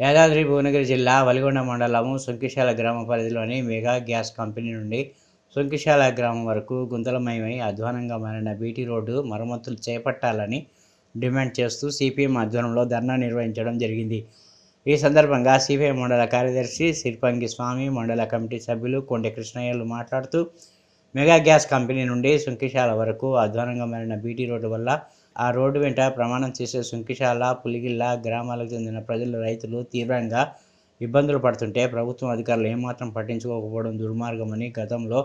యాదాద్రి భువనగిరి జిల్లా వలిగొండ మండలము సుంకిశాల గ్రామ పరిధిలోని మెగా గ్యాస్ కంపెనీ నుండి సుంకిశాల గ్రామం వరకు గుంతలమయమై అధ్వానంగా మారిన బీటీ రోడ్డు మరమ్మతులు చేపట్టాలని డిమాండ్ చేస్తూ సిపిఎం ఆధ్వర్యంలో ధర్నా నిర్వహించడం జరిగింది. ఈ సందర్భంగా సిపిఐ మండల కార్యదర్శి సిర్పంగి స్వామి మండల కమిటీ సభ్యులు కొండె కృష్ణయ్యలు మాట్లాడుతూ మెగా గ్యాస్ కంపెనీ నుండి సుంకిశాల వరకు అధ్వానంగా మారిన బీటీ రోడ్డు వల్ల ఆ రోడ్డు వెంట ప్రమాణం చేసే సుంకిశాల పులిగిల్ల గ్రామాలకు చెందిన ప్రజలు రైతులు తీవ్రంగా ఇబ్బందులు పడుతుంటే ప్రభుత్వం అధికారులు ఏమాత్రం పట్టించుకోకపోవడం దుర్మార్గమని గతంలో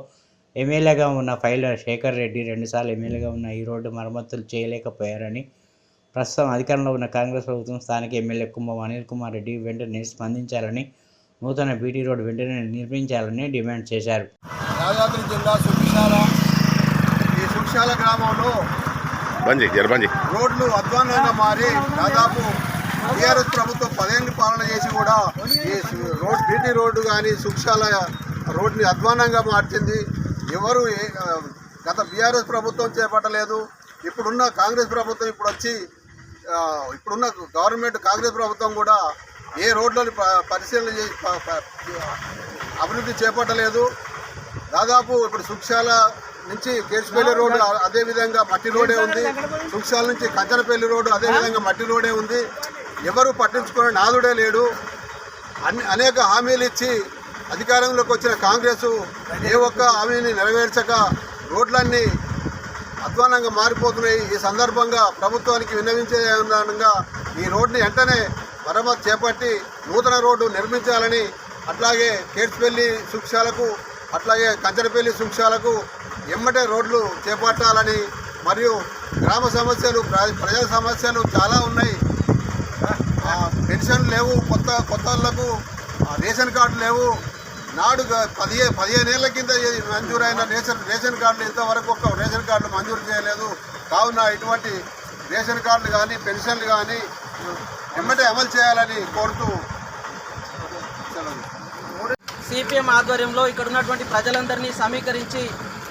ఎమ్మెల్యేగా ఉన్న ఫైల్ శేఖర్ రెడ్డి రెండుసార్లు ఎమ్మెల్యేగా ఉన్న ఈ రోడ్డు మరమ్మతులు చేయలేకపోయారని ప్రస్తుతం అధికారంలో ఉన్న కాంగ్రెస్ ప్రభుత్వం స్థానిక ఎమ్మెల్యే కుంభం అనిల్ కుమార్ రెడ్డి వెంటనే స్పందించాలని నూతన బీటీ రోడ్డు వెంటనే నిర్మించాలని డిమాండ్ చేశారు. యాదాద్రి జిల్లా సుఖశాల ఈ సుఖశాల గ్రామంలో రోడ్లు అధ్వానంగా మారి దాదాపు టీఆర్ఎస్ ప్రభుత్వం పదేళ్ళు పాలన చేసి కూడా ఈ రోడ్ బీటీ రోడ్డు కానీ సుఖశాల రోడ్ని అధ్వానంగా మార్చింది. ఎవరు గత బీఆర్ఎస్ ప్రభుత్వం చేపట్టలేదు. ఇప్పుడున్న కాంగ్రెస్ ప్రభుత్వం ఇప్పుడు వచ్చి ఇప్పుడున్న గవర్నమెంట్ కాంగ్రెస్ ప్రభుత్వం కూడా ఏ రోడ్లను పరిశీలన చేసి అభివృద్ధి చేపట్టలేదు. దాదాపు ఇప్పుడు సుక్షాల నుంచి కేసుపల్లి రోడ్డు అ- అదే విధంగా మట్టి రోడే ఉంది. సుక్షాల నుంచి కంచనపల్లి రోడ్డు అదే విధంగా మట్టి రోడే ఉంది. ఎవరు పట్టించుకునే నాదుడే లేడు. అన్ని అనేక హామీలు ఇచ్చి అధికారంలోకి వచ్చిన కాంగ్రెస్ ఏ ఒక్క హామీని నెరవేర్చక రోడ్లన్నీ అధ్వానంగా మారిపోతున్నాయి. ఈ సందర్భంగా ప్రభుత్వానికి విన్నవించే విధంగా ఈ రోడ్ని వెంటనే మరమ్మతు చేపట్టి నూతన రోడ్డు నిర్మించాలని అట్లాగే కేడ్స్పల్లి సుక్షాలకు అట్లాగే కంచరపల్లి సుక్షాలకు ఎమ్మటే రోడ్లు చేపట్టాలని మరియు గ్రామ సమస్యలు ప్రజా ప్రజల సమస్యలు చాలా ఉన్నాయి. ఆ, పెన్షన్ లేవు కొత్త కొత్త వాళ్ళకు ఆ, రేషన్ కార్డు లేవు. నాడు పదిహే పదిహేను ఏళ్ళ కింద మంజూరైన రేషన్ రేషన్ కార్డులు ఇంతవరకు ఒక రేషన్ కార్డులు మంజూరు చేయలేదు. కావున ఇటువంటి రేషన్ కార్డులు కానీ పెన్షన్లు కానీ ఎమ్మటే అమలు చేయాలని కోరుతూ సిపిఎం ఆధ్వర్యంలో ఇక్కడ ఉన్నటువంటి ప్రజలందరినీ సమీకరించి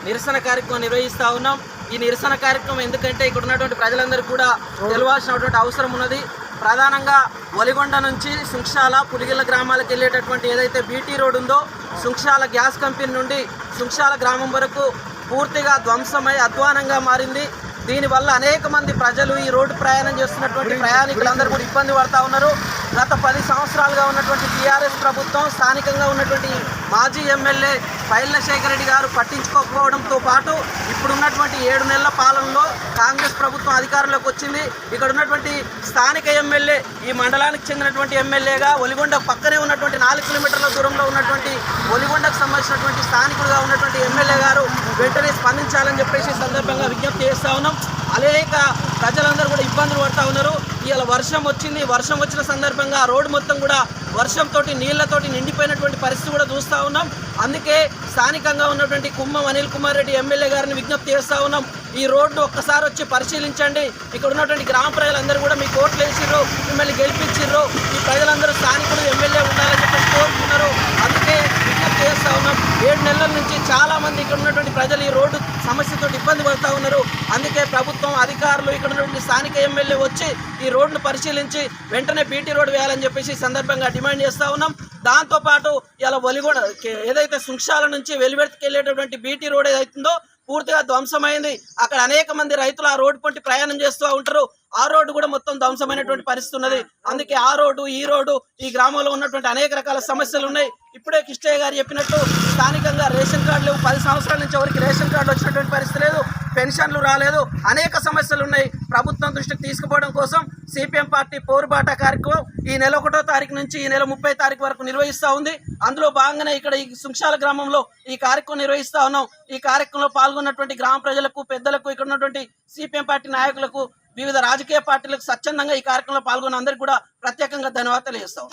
నిరసన కార్యక్రమం నిర్వహిస్తూ ఉన్నాం. ఈ నిరసన కార్యక్రమం ఎందుకంటే ఇక్కడ ఉన్నటువంటి ప్రజలందరికీ కూడా తెలవాల్సినటువంటి అవసరం ఉన్నది. ప్రధానంగా ఒలిగొండ నుంచి శృంక్షాల పులిగిల్ల గ్రామాలకు వెళ్ళేటటువంటి ఏదైతే బీటీ రోడ్ ఉందో శృంక్షాల గ్యాస్ కంపెనీ నుండి శృంక్షాల గ్రామం వరకు పూర్తిగా ధ్వంసమై అధ్వానంగా మారింది. దీనివల్ల అనేక మంది ప్రజలు ఈ రోడ్డు ప్రయాణం చేస్తున్నటువంటి ప్రయాణికులందరూ కూడా ఇబ్బంది పడతా ఉన్నారు. గత పది సంవత్సరాలుగా ఉన్నటువంటి టీఆర్ఎస్ ప్రభుత్వం స్థానికంగా ఉన్నటువంటి మాజీ ఎమ్మెల్యే పైల్ల శేఖర్ రెడ్డి గారు పట్టించుకోకపోవడంతో పాటు ఇప్పుడున్నటువంటి ఏడు నెలల పాలనలో కాంగ్రెస్ ప్రభుత్వం అధికారంలోకి వచ్చింది. ఇక్కడ ఉన్నటువంటి స్థానిక ఎమ్మెల్యే ఈ మండలానికి చెందినటువంటి ఎమ్మెల్యేగా ఒలిగొండ పక్కనే ఉన్నటువంటి నాలుగు కిలోమీటర్ల దూరంలో ఉన్నటువంటి ఒలిగొండకు సంబంధించినటువంటి స్థానికులుగా ఉన్నటువంటి ఎమ్మెల్యే గారు వెంటనే స్పందించాలని చెప్పేసి సందర్భంగా విజ్ఞప్తి చేస్తూ ఉన్నాం. అనేక ప్రజలందరూ కూడా ఇబ్బందులు పడతా ఉన్నారు. ఇవాళ వర్షం వచ్చింది. వర్షం వచ్చిన సందర్భంగా రోడ్డు మొత్తం కూడా వర్షంతో నీళ్ళతోటి నిండిపోయినటువంటి పరిస్థితి కూడా చూస్తూ ఉన్నాం. అందుకే స్థానికంగా ఉన్నటువంటి కుమ్మం అనిల్ కుమార్ రెడ్డి ఎమ్మెల్యే గారిని విజ్ఞప్తి చేస్తా ఉన్నాం. ఈ రోడ్డు ఒక్కసారి వచ్చి పరిశీలించండి. ఇక్కడ ఉన్నటువంటి గ్రామ ప్రజలందరూ కూడా మీకు ఓట్లు వేసిర్రు మిమ్మల్ని గెలిపించిర్రు. ఈ ప్రజలందరూ స్థానికులు ఎమ్మెల్యే ఉండాలని చెప్పేసి కోరుతున్నారు అందుకే విజ్ఞప్తి చేస్తా ఉన్నాం ఏడు నెలల నుంచి చాలా మంది ఇక్కడ ఉన్నటువంటి ప్రజలు ఈ రోడ్డు సమస్యతో ఇబ్బంది పడుతూ ఉన్నారు అందుకే ప్రభుత్వం అధికారులు ఇక్కడ ఉన్నటువంటి స్థానిక ఎమ్మెల్యే వచ్చి ఈ రోడ్డును పరిశీలించి వెంటనే బీటీ రోడ్డు వేయాలని చెప్పేసి సందర్భంగా డిమాండ్ చేస్తూ ఉన్నాం. దాంతోపాటు ఇలా ఒలిగొండ ఏదైతే సుంక్షాల నుంచి వెలివెర్తికి వెళ్ళేటటువంటి బీటీ రోడ్ ఏదైతుందో పూర్తిగా ధ్వంసమైంది. అక్కడ అనేక మంది రైతులు ఆ రోడ్డు పొంటి ప్రయాణం చేస్తూ ఉంటారు. ఆ రోడ్డు కూడా మొత్తం ధ్వంసమైనటువంటి పరిస్థితి ఉన్నది. అందుకే ఆ రోడ్డు ఈ రోడ్డు ఈ గ్రామంలో ఉన్నటువంటి అనేక రకాల సమస్యలు ఉన్నాయి. ఇప్పుడే కిష్టయ్య గారు చెప్పినట్టు స్థానికంగా రేషన్ కార్డు లేవు పది సంవత్సరాల నుంచి ఎవరికి రేషన్ కార్డు వచ్చినటువంటి పరిస్థితి లేదు. పెన్షన్లు రాలేదు. అనేక సమస్యలు ఉన్నాయి. ప్రభుత్వం దృష్టికి తీసుకుపోవడం కోసం సిపిఎం పార్టీ పోరుబాట కార్యక్రమం ఈ నెల ఒకటో తారీఖు నుంచి ఈ నెల ముప్పై తారీఖు వరకు నిర్వహిస్తూ ఉంది. అందులో భాగంగానే ఇక్కడ ఈ సుంక్షాల గ్రామంలో ఈ కార్యక్రమం నిర్వహిస్తా ఉన్నాం. ఈ కార్యక్రమంలో పాల్గొన్నటువంటి గ్రామ ప్రజలకు పెద్దలకు ఇక్కడ ఉన్నటువంటి సిపిఎం పార్టీ నాయకులకు వివిధ రాజకీయ పార్టీలకు స్వచ్ఛందంగా ఈ కార్యక్రమంలో పాల్గొన్న అందరికీ కూడా ప్రత్యేకంగా ధన్యవాదాలు తెలియజేస్తాం